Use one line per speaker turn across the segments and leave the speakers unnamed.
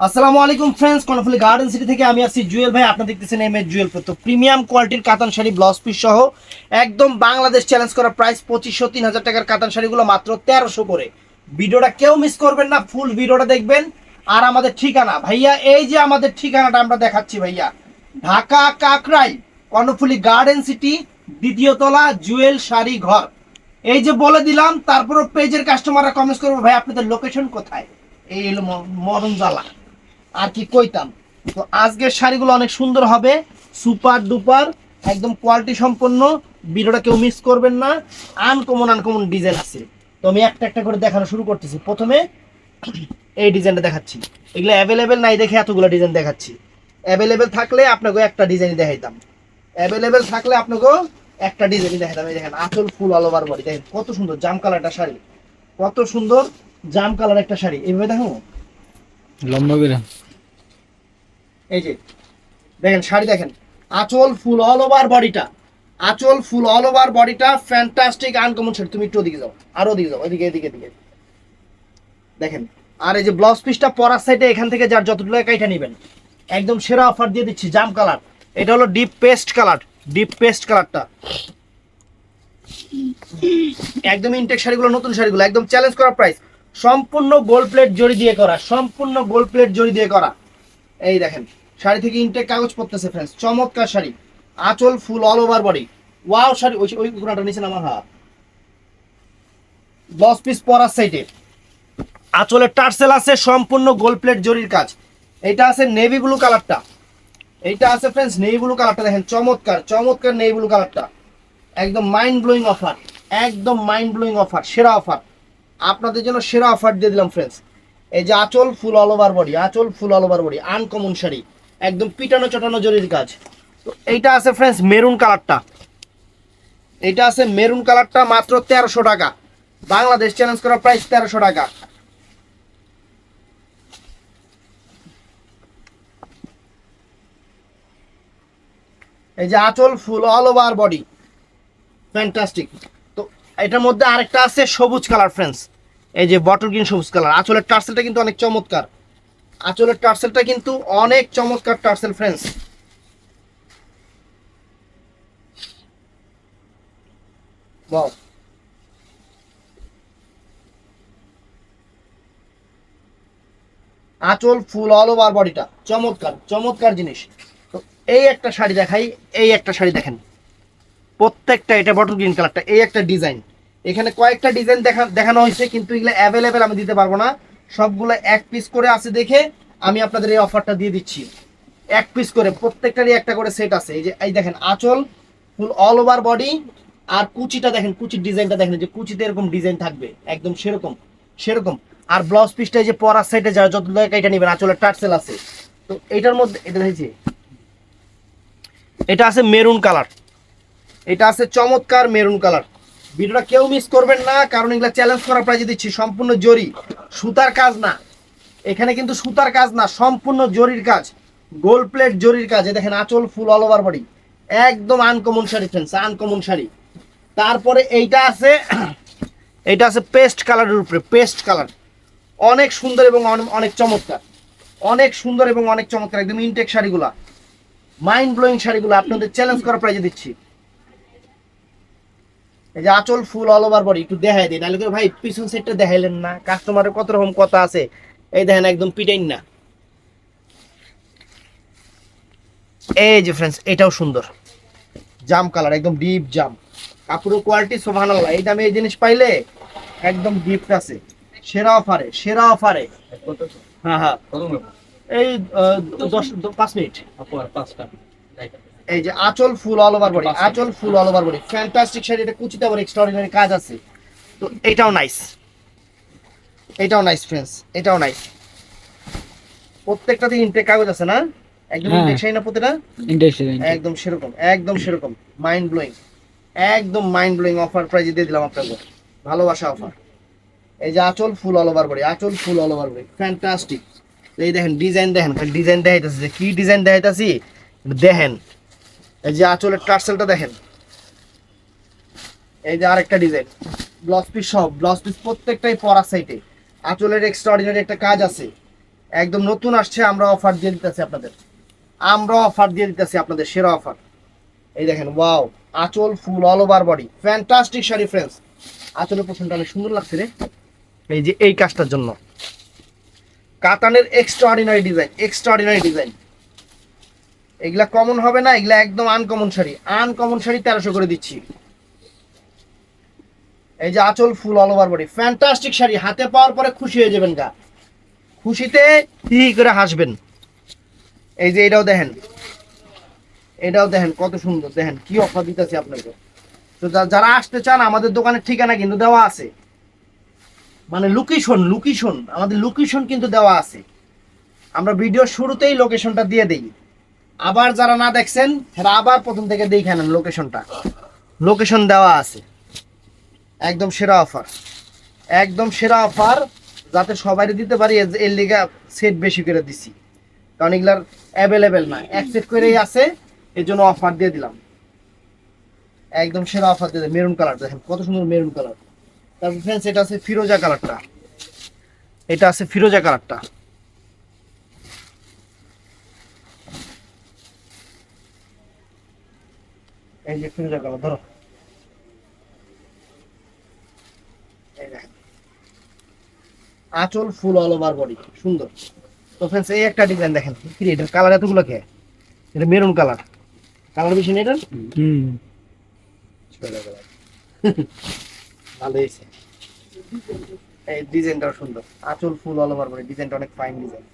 আসসালামু আলাইকুম friends Karnaphuli garden city থেকে আমি আছি জুয়েল ভাই। আপনারা দেখতেছেন এম এস জুয়েল তো প্রিমিয়াম কোয়ালিটির কাতান শাড়ি ব্লাউজ পিস সহ একদম বাংলাদেশ চ্যালেঞ্জ করা প্রাইস পঁচিশশো তিন হাজার টাকার কাতান শাড়িগুলো মাত্র তেরোশো করে। ভিডিওটা কেউ মিস করবেন না ফুল ভিডিওটা দেখবেন। আর আমাদের ঠিকানা, ভাইয়া, এই যে আমাদের ঠিকানাটা আমরা দেখাচ্ছি ভাইয়া, ঢাকা কাকরাই কর্ণফুলি গার্ডেন সিটি দ্বিতীয় তলা, জুয়েল শাড়ি ঘর। এই যে বলে দিলাম, তারপরও পেজের কাস্টমাররা কমেন্টস করব, ভাই, আপনাদের লোকেশন কোথায়? এই হলো ম- মরণ জ্বালা। আর কি কইতাম? তো আজকের শাড়িগুলো অনেক সুন্দর হবে, সুপার ডুপার, একদম কোয়ালিটি সম্পন্ন, ভিডিওটা কেউ মিস করবেন না আনকমন আনকমন ডিজাইন আছে। তো আমি একটা একটা করে দেখানো শুরু করতেছি। প্রথমে এই ডিজাইনটা দেখাচ্ছি। এগুলো অ্যাভেলেবেল নাই দেখে এতগুলো ডিজাইন দেখাচ্ছি। অ্যাভেলেবেল থাকলে আপনাকে একটা ডিজাইন দেখাইতাম। অ্যাভেলেবেল থাকলে আপনাকে একটা ডিজাইন দেখাইতাম। এই দেখেন, আঁচল ফুল অল ওভার বডি দেখেন, কত সুন্দর জাম কালার একটা শাড়ি। কত সুন্দর জাম কালার একটা শাড়ি। এইভাবে দেখো
লম্বা করে।
এই যে, দেখেন, শাড়ি দেখেন। আঁচল ফুল অল ওভার বডিটা আঁচল ফুল অল ওভার বডিটা ফ্যান্টাস্টিক আনকমন শাড়ি। তুমি একটু ওদিকে যাও, আরও ওদিকে যাও এদিকে এদিকে এদিকে। দেখেন, আর এই যে ব্লাউজ পিসটা পরার সাইডে এখান থেকে যার যতটুকু কাইটা নেবেন, একদম সেরা অফার দিয়ে দিচ্ছি, জাম কালার এটা হলো deep paste colour deep paste কালারটা একদম ইনটেক শাড়িগুলো, নতুন শাড়িগুলো, একদম চ্যালেঞ্জ করা প্রাইস সম্পূর্ণ গোল্ড প্লেট জড়ি দিয়ে করা, সম্পূর্ণ গোল্ড প্লেট জড়ি দিয়ে করা। এই দেখেন শাড়ি থেকে ইনটেক কাগজ পড়তেছে ফ্রেন্ডস চমৎকার শাড়ি। আঁচল full all over body wow sari, ওই ওই নিচে আমার হা দশ পিস পরার সাইডে আঁচলের টার্সেল আছে, সম্পূর্ণ গোল প্লেট জরির কাজ। এটা আছে নেভি ব্লু কালারটা এইটা আছে ফ্রেন্ডস নেভি ব্লু কালারটা দেখেন, চমৎকার চমৎকার নেভি ব্লু কালারটা একদম মাইন্ড ব্লোয়িং অফার একদম মাইন্ড ব্লোয়িং অফার সেরা অফার আপনাদের জন্য সেরা অফার দিয়ে দিলাম ফ্রেন্ডস এই যে আঁচল ফুল অল ওভার বডি আঁচল full all over body uncommon sari. একদম পিটানো চটানো জরির কাজ। তো এইটা আছে ফ্রেন্ডস মেরুন কালারটা এইটা আছে মেরুন কালারটা মাত্র তেরোশো টাকা। বাংলাদেশ চ্যালেঞ্জ করা প্রাইস তেরোশো টাকা। এই যে আঁচল full all over body fantastic তো এটার মধ্যে আরেকটা আছে সবুজ কালার ফ্রেন্ডস এই যে বটল গ্রিন সবুজ কালার আঁচলের টার্সেলটা কিন্তু অনেক চমৎকার। আঁচলের টার্সেলটা কিন্তু অনেক চমৎকার টার্সেল ফ্রেন্ডস Wow. আঁচল ফুল অল ওভার বডিটা চমৎকার চমৎকার জিনিস। তো এই একটা শাড়ি দেখাই, এই একটা শাড়ি দেখেন। প্রত্যেকটা, এটা বটল গ্রিন কালারটা এই একটা ডিজাইন এখানে কয়েকটা ডিজাইন দেখা, দেখানো হয়েছে, কিন্তু এগুলো অ্যাভেলেবেল আমি দিতে পারব না। সবগুলো এক পিস করে আছে দেখে আমি আপনাদের এই অফারটা দিয়ে দিচ্ছি। এক পিস করে, প্রত্যেকটারই একটা করে সেট আছে। এই যে, এই দেখেন, আঁচল ফুল অল ওভার বডি আর কুচিটা দেখেন, কুচির ডিজাইনটা দেখেন যে কুচিতে এরকম ডিজাইন থাকবে, একদম সেরকম সেরকম। আর ব্লাউজ পিসটা যে পরার সাইডে যারা যত এটা নেবেন, আঁচলের টার্সেল আছে। তো এটার মধ্যে, এটা দেখেছি এটা আছে মেরুন কালার এটা আছে চমৎকার মেরুন কালার ভিডিওটা কেউ মিস করবেন না, কারণ এগুলো চ্যালেঞ্জ করার প্রাইজে দিচ্ছি, সম্পূর্ণ জরি। সুতার কাজ না। এখানে কিন্তু সুতার কাজ না, সম্পূর্ণ জরির কাজ। গোল্ড প্লেট জরির কাজ। দেখেন, আঁচল ফুল অল ওভার বডি একদম uncommon sari friends uncommon sari. তারপরে এইটা আছে এইটা আছে পেস্ট কালারের উপরে পেস্ট কালার অনেক সুন্দর এবং অনেক চমৎকার। অনেক সুন্দর এবং অনেক চমৎকার, একদম ইনটেক শাড়িগুলা। মাইন্ড ব্লোয়িং শাড়িগুলো, আপনাদের চ্যালেঞ্জ করার প্রাইজে দিচ্ছি। এই যে আঁচল ফুল অল ওভার বডি একটু দেখাই দিই নাহলে ভাই পিছন সেটটা দেখাইলেন না। কাস্টমারের কত রকম কথা আছে এই দেখেন একদম পিটাইন না। এই যে ফ্রেন্ডস এটাও সুন্দর। জাম কালার একদম ডিপ জাম। কাপড়ের কোয়ালিটি সোভানাল্লাহ এই দামে এই জিনিস পাইলে একদম ডিপ আছে। সেরা অফারে সেরা অফারে হ্যাঁ হ্যাঁ। এই দশ পাঁচ মিনিট এই যে আঁচল ফুল অল ওভার বডি আঁচল full all over body fantastic sari এটা কুচিতে আবার এক্সট্রাঅর্ডিনারি কাজ আছে। তো এটাও নাইস এটাও নাইস ফ্রেন্ডস এটাও নাইস প্রত্যেকটাতে ইনটেক কাগজ আছে না? একদম
হ্যাঁ।
ইনটেক শাড়ি না প্রতিটা? একদম সেরকম একদম সেরকম। মাইন্ড ব্লোয়িং একদম মাইন্ড ব্লোয়িং অফার প্রাইজ দিয়ে দিলাম আপনাকে। ভালোবাসা অফার এই যে আঁচল ফুল অল ওভার বডি আঁচল full all over body fantastic এই দেখেন ডিজাইন দেখেন ডিজাইন দেখাইতেছে কি ডিজাইন দেখাইতেছি? দেখেন। এই যে আঁচলের টার্সেলটা দেখেন। এই যে আরেকটা ডিজাইন। ব্লাউজ পিস সব ব্লাউজ পিস প্রত্যেকটাই পরা সাইটে আঁচলের এক্সট্রাঅর্ডিনারি একটা কাজ আছে। একদম নতুন আসছে, আমরা অফার দিয়ে দিতেছি আপনাদের। আমরা অফার দিয়ে দিতেছি আপনাদের সেরা অফার এই দেখেন ওয়াও আঁচল full all over body fantastic sari friends আঁচলের পোষণটা অনেক সুন্দর লাগছে রে। এই যে এই কাজটার জন্য। কাতানের extraordinary design extraordinary design এগুলা কমন হবে না, এগুলা একদম আনকমন শাড়ি। আনকমন শাড়ি তেরোশো করে দিচ্ছি। এই যে আঁচল full all over body fantastic sari, হাতে পাওয়ার পরে খুশি হয়ে যাবেন গা। খুশিতে হি করে হাসবেন। এই যে এটাও দেখেন। এটাও দেখেন, কত সুন্দর। দেখেন, কি অফার দিতেছি আপনাকে। তো যারা আসতে চান, আমাদের দোকানের ঠিকানা কিন্তু দেওয়া আছে। মানে লোকেশন লোকেশন আমাদের লোকেশন কিন্তু দেওয়া আছে। আমরা ভিডিও শুরুতেই লোকেশনটা দিয়ে দেই। আবার যারা না দেখছেন, তারা আবার প্রথম থেকে দেখে নেন লোকেশনটা লোকেশন দেওয়া আছে। একদম সেরা অফার একদম সেরা অফার যাতে সবাই দিতে পারি, এর- লিগা সেট বেশি করে দিছি। কারণ এগুলার অ্যাভেলেবেল না। এক সেট করেই আছে এর জন্য অফার দিয়ে দিলাম। একদম সেরা অফার দিয়ে মেরুন কালার দেখেন কত সুন্দর মেরুন কালার তারপর ফ্রেন্ডস এটা আছে ফিরোজা কালারটা এটা আছে ফিরোজা কালারটা এই যে কালার ধরো। আঁচল ফুল অল ওভার বডি সুন্দর। তো ফ্রেন্ডস এই একটা ডিজাইন দেখেন কি এটার কালার এতগুলো কে? এটা মেরুন কালার কালার বেশি নেই এটার? ভালো হয়েছে। এই ডিজাইনটাও সুন্দর। আঁচল ফুল অল ওভার বডি ডিজাইনটা অনেক ফাইন ডিজাইন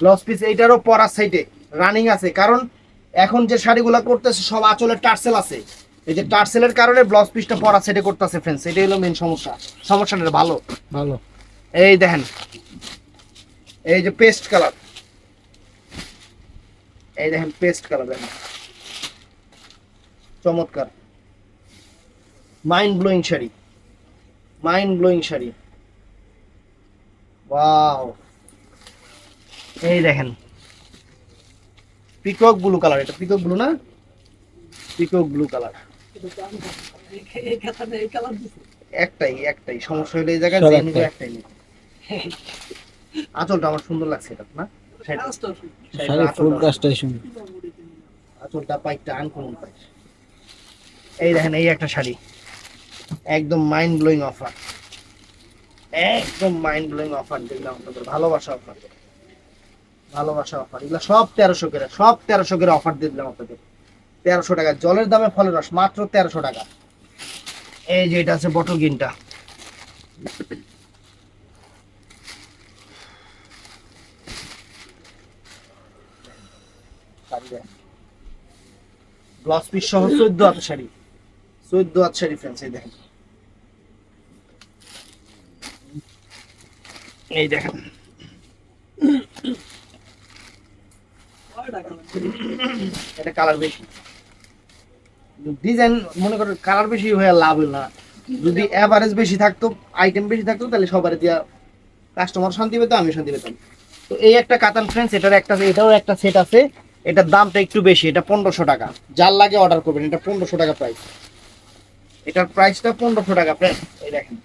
ব্লাউজ পিস এইটারও পরার সাইডে রানিং আছে কারণ এখন যে শাড়িগুলো করতেছে সব আঁচলের টার্সেল আছে। এই যে টার্সেলের কারণে ব্লাউজ পিসটা পরা সাইডে করতেছে ফ্রেন্ডস এটাই হলো মেন সমস্যা। সমস্যাটা ভালো?
ভালো।
এই দেখেন এই যে পেস্ট কালার এই দেখেন পেস্ট কালার দেখেন। চমৎকার। Mind blowing sari. Mind blowing sari. Wow এই দেখেন। পিকক ব্লু কালার এটা পিকক ব্লু না? পিকক ব্লু কালার একটাই একটাই। সমস্যা হলে এই জায়গায় যে নিবে
একটাই।
নিবে। আঁচলটা আমার সুন্দর লাগছে এটা না?
শাড়ি ফুল কাজটাই সুন্দর।
আঁচলটা পাইকটা আনকমন পাই এই দেখেন এই একটা শাড়ি। একদম মাইন্ড ব্লোয়িং অফার একদম মাইন্ড ব্লোয়িং অফার দিলাম আপনাদের ভালোবাসা অফার ভালোবাসা অফার এগুলো সব তেরোশো করে, সব তেরোশো করে অফার দিয়ে দিলাম আপনাদের। তেরোশো টাকা, জলের দামে ফলের রস, মাত্র তেরোশো টাকা। এই যে এটা আছে বটল হাত শাড়ি। শাড়ি ফ্রেন্ডস এই দেখেন। এই দেখেন। এটা কালার বেশি। ডিজাইন মনে করো কালার বেশি হয়ে লাভ না। যদি অ্যাভারেজ বেশি থাকতো আইটেম বেশি থাকতো, তাহলে সবার দিয়া কাস্টমার শান্তি পেতো আমি শান্তি পেতাম। তো এই একটা কাতান ফ্রেন্ডস এটার একটা এটারও একটা সেট আছে। এটার দামটা একটু বেশি, এটা পনেরোশো টাকা। যার লাগে অর্ডার করবেন, এটা পনেরোশো টাকা প্রাইস এটার প্রাইসটা পনেরোশো টাকা ফ্রেন্ড এই দেখেন।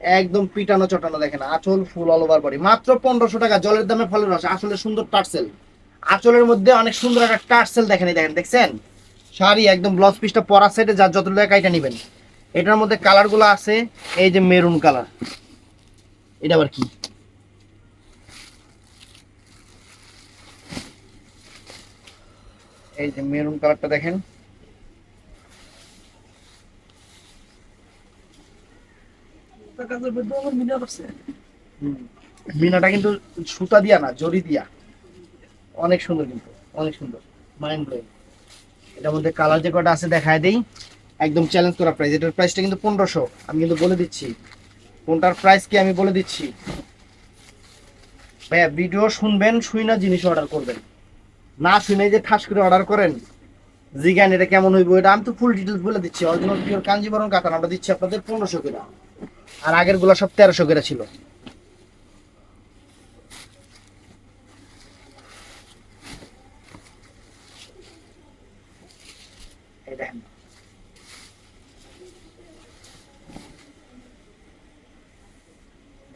একদম পিটানো চটানো দেখেন, আঁচল ফুল অল ওভার বডি মাত্র পনেরোশো টাকা, জলের দামে ফলের রস, আসলে সুন্দর টার্সেল আঁচলের মধ্যে অনেক সুন্দর একটা টার্সেল দেখেন দেখেন, দেখছেন? শাড়ি একদম ব্লাউজ পিসটা পরা সাইডে যার যত টাকা এটা নেবেন। এটার মধ্যে কালারগুলো আছে, এই যে মেরুন কালার এটা আবার কি? এই যে মেরুন কালারটা দেখেন। হুম। মিনাটা কিন্তু সুতা দিয়া না জরি দিয়া। অনেক সুন্দর কিন্তু, অনেক সুন্দর মাইন্ড ব্লোয়িং এটার মধ্যে কালার যে কটা আছে দেখায় দেই। একদম চ্যালেঞ্জ করা প্রাইস এটার প্রাইসটা কিন্তু পনেরোশো। আমি কিন্তু বলে দিচ্ছি। কোনটার প্রাইস কি আমি বলে দিচ্ছি। ভাইয়া ভিডিও শুনবেন, শুই না জিনিস অর্ডার করবেন। না শুনে যে ঠাস করে অর্ডার করেন জিগান এটা কেমন হইব, এটা আমি তো ফুল ডিটেলস বলে দিচ্ছি। অরিজিনাল পিওর কাঞ্জিবরম কাতান আমরা দিচ্ছি আপনাদের পনেরোশো করে। আর আগেরগুলা সব তেরোশো করে ছিল।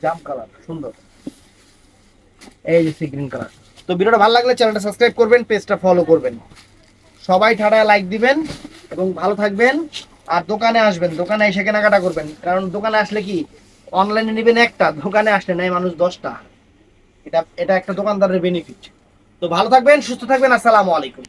জাম কালার, সুন্দর। এই যে কালার। তো ভালো লাগলে করবেন ফলো করবেন। সবাই ঠাডায় লাইক দিবেন এবং ভালো থাকবেন। আর দোকানে আসবেন, দোকানে এসে কেনাকাটা করবেন। কারণ দোকানে আসলে কি অনলাইনে নেবেন একটা, দোকানে আসলে নাই মানুষ দশটা। এটা এটা একটা দোকানদারের বেনিফিট তো ভালো থাকবেন, সুস্থ থাকবেন, আসসালামু আলাইকুম।